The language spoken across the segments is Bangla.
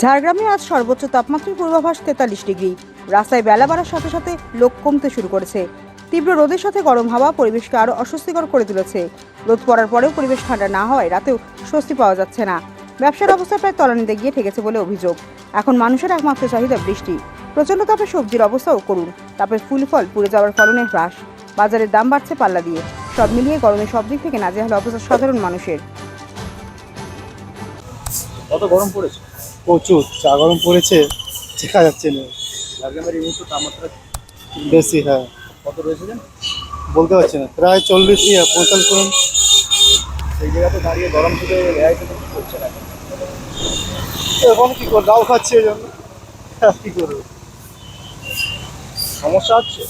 ঝাড়গ্রামে আজ সর্বোচ্চ তাপমাত্রার পূর্বাভাস তেতাল্লিশ ডিগ্রি। রাস্তায় বেলা বাড়ার সাথে সাথে লোক কমতে শুরু করেছে। তীব্র রোদের সাথে গরম হাওয়া পরিবেশকে আরও অস্বস্তিকর করে তুলেছে। রোদ পড়ার পরেও পরিবেশ ঠান্ডা না হওয়ায় রাতেও স্বস্তি পাওয়া যাচ্ছে না। ব্যবসার অবস্থা প্রায় তলানিতে গিয়ে ঠেকেছে বলে অভিযোগ। এখন মানুষের একমাত্র চাহিদা বৃষ্টি। প্রচণ্ড তাপে সবজির অবস্থাও করুন। তাপে ফুল ফল পুড়ে যাওয়ার ফলনের হ্রাস। বাজারের দাম বাড়ছে পাল্লা দিয়ে। সব মিলিয়ে গরমে সব দিক থেকে নাজেহাল অবস্থা সাধারণ মানুষের। কত গরম পড়েছে? প্রচুর চা গরম পড়েছে শেখা যাচ্ছে না। ঝাড়গ্রামের এই মুহূর্তে তাপমাত্রা বেশি হ্যাঁ। কত রয়েছে বলতে পারছি না প্রায় চল্লিশ ইয়ে পঁয়তাল্লিশ করুন। সেই জায়গাতে দাঁড়িয়ে গরম থেকে করছে না। এখন কি করব? দাও খাচ্ছি জন্য। কি করব? সমস্যা হচ্ছে?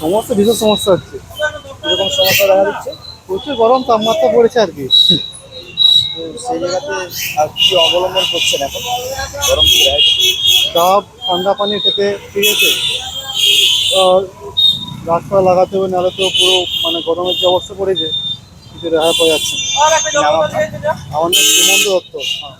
সমস্যা ভীষণ সমস্যা হচ্ছে। এরকম সমস্যা দেখা দিচ্ছে? প্রচুর গরম তাপমাত্রা পড়েছে আর কি। তো সেই জায়গাতে আর কি অবলম্বন করছেন এখন? গরম থেকে ডাব ঠান্ডা পানি খেতে ঠিক আছে। আর গাছপালা লাগাতে হবে নাহলে তো পুরো মানে গরমের যে অবস্থা পড়েছে কিছু রেহাই পাওয়া যাচ্ছে? আমার নাম শ্রীমন্ত দত্ত। হ্যাঁ।